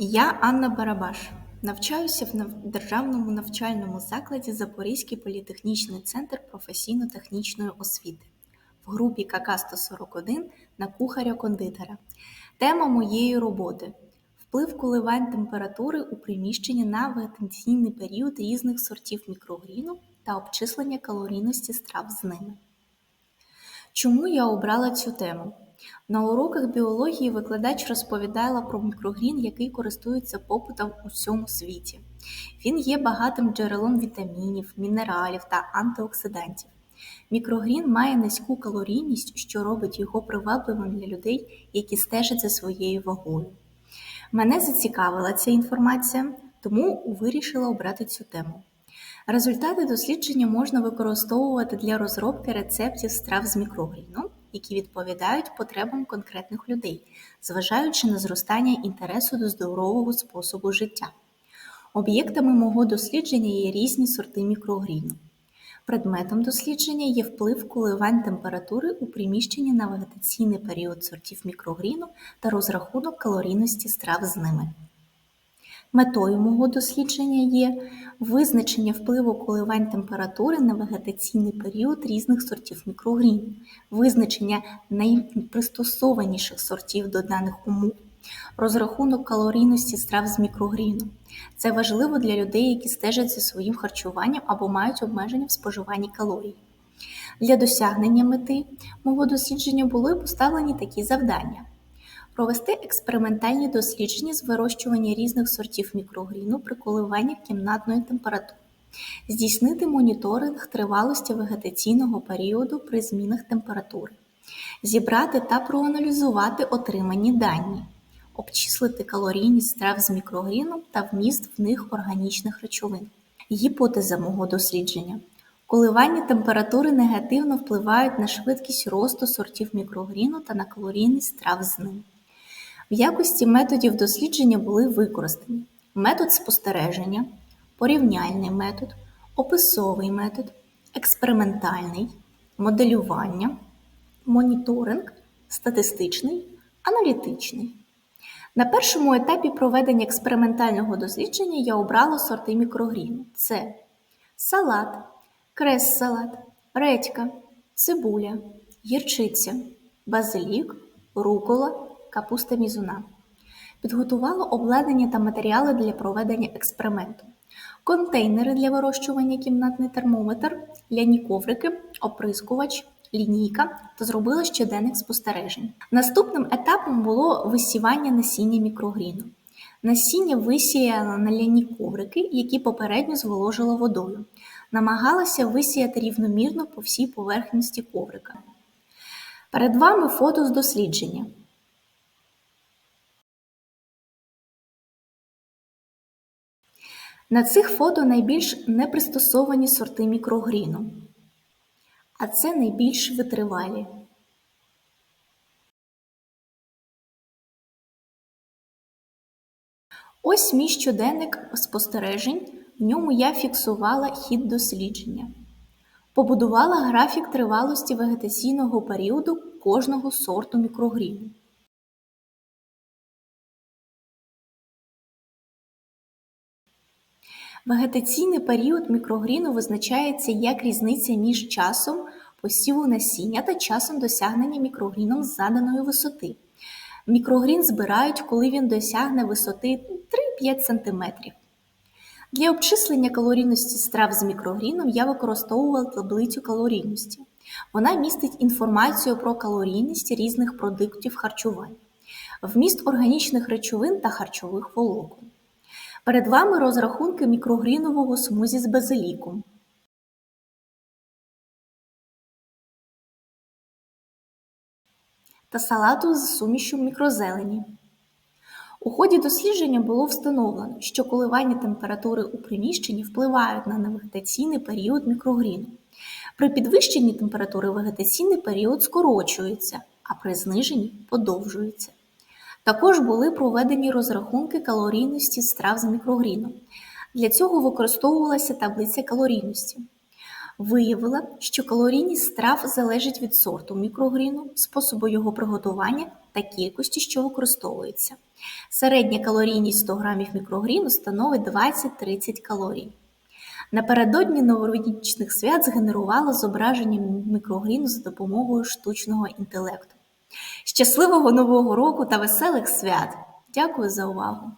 Я Анна Барабаш. Навчаюся в державному навчальному закладі Запорізький політехнічний центр професійно-технічної освіти в групі КК 141 на кухаря-кондитера. Тема моєї роботи вплив коливань температури у приміщенні на вегетаційний період різних сортів мікрогріну та обчислення калорійності страв з ними. Чому я обрала цю тему? На уроках біології викладач розповідала про мікрогрін, який користується попитом у всьому світі. Він є багатим джерелом вітамінів, мінералів та антиоксидантів. Мікрогрін має низьку калорійність, що робить його привабливим для людей, які стежать за своєю вагою. Мене зацікавила ця інформація, тому вирішила обрати цю тему. Результати дослідження можна використовувати для розробки рецептів страв з мікрогріном, які відповідають потребам конкретних людей, зважаючи на зростання інтересу до здорового способу життя. Об'єктами мого дослідження є різні сорти мікрогріну. Предметом дослідження є вплив коливань температури у приміщенні на вегетаційний період сортів мікрогріну та розрахунок калорійності страв з ними. Метою мого дослідження є визначення впливу коливань температури на вегетаційний період різних сортів мікрогріну, визначення найпристосованіших сортів до даних умов, розрахунок калорійності страв з мікрогріну. Це важливо для людей, які стежать за своїм харчуванням або мають обмеження в споживанні калорій. Для досягнення мети мого дослідження були поставлені такі завдання: провести експериментальні дослідження з вирощування різних сортів мікрогріну при коливаннях кімнатної температури, здійснити моніторинг тривалості вегетаційного періоду при змінах температури, зібрати та проаналізувати отримані дані, обчислити калорійність страв з мікрогріном та вміст в них органічних речовин. Гіпотеза мого дослідження. Коливання температури негативно впливають на швидкість росту сортів мікрогріну та на калорійність страв з ним. В якості методів дослідження були використані метод спостереження, порівняльний метод, описовий метод, експериментальний, моделювання, моніторинг, статистичний, аналітичний. На першому етапі проведення експериментального дослідження я обрала сорти мікрогріну: це салат, крес-салат, редька, цибуля, гірчиця, базилік, рукола, капуста мізуна. Підготувала обладнання та матеріали для проведення експерименту. Контейнери для вирощування кімнатний термометр, ляні коврики, оприскувач, лінійка та зробила щоденник спостережень. Наступним етапом було висівання насіння мікрогріну. Насіння висіяла на ляні коврики, які попередньо зволожила водою. Намагалася висіяти рівномірно по всій поверхності коврика. Перед вами фото з дослідження. На цих фото найбільш непристосовані сорти мікрогріну, а це найбільш витривалі. Ось мій щоденник спостережень, в ньому я фіксувала хід дослідження. Побудувала графік тривалості вегетаційного періоду кожного сорту мікрогріну. Вегетаційний період мікрогріну визначається як різниця між часом посіву насіння та часом досягнення мікрогріном з заданої висоти. Мікрогрін збирають, коли він досягне висоти 3-5 см. Для обчислення калорійності страв з мікрогріном я використовувала таблицю калорійності. Вона містить інформацію про калорійність різних продуктів харчування, вміст органічних речовин та харчових волокон. Перед вами розрахунки мікрогрінового смузі з базиліком. Та салату з сумішю мікрозелені. У ході дослідження було встановлено, що коливання температури у приміщенні впливають на вегетаційний період мікрогріну. При підвищенні температури вегетаційний період скорочується, а при зниженні подовжується. Також були проведені розрахунки калорійності страв з мікрогріном. Для цього використовувалася таблиця калорійності. Виявила, що калорійність страв залежить від сорту мікрогріну, способу його приготування та кількості, що використовується. Середня калорійність 100 грамів мікрогріну становить 20-30 калорій. Напередодні новорічних свят згенерувало зображення мікрогріну за допомогою штучного інтелекту. Щасливого нового року та веселих свят! Дякую за увагу!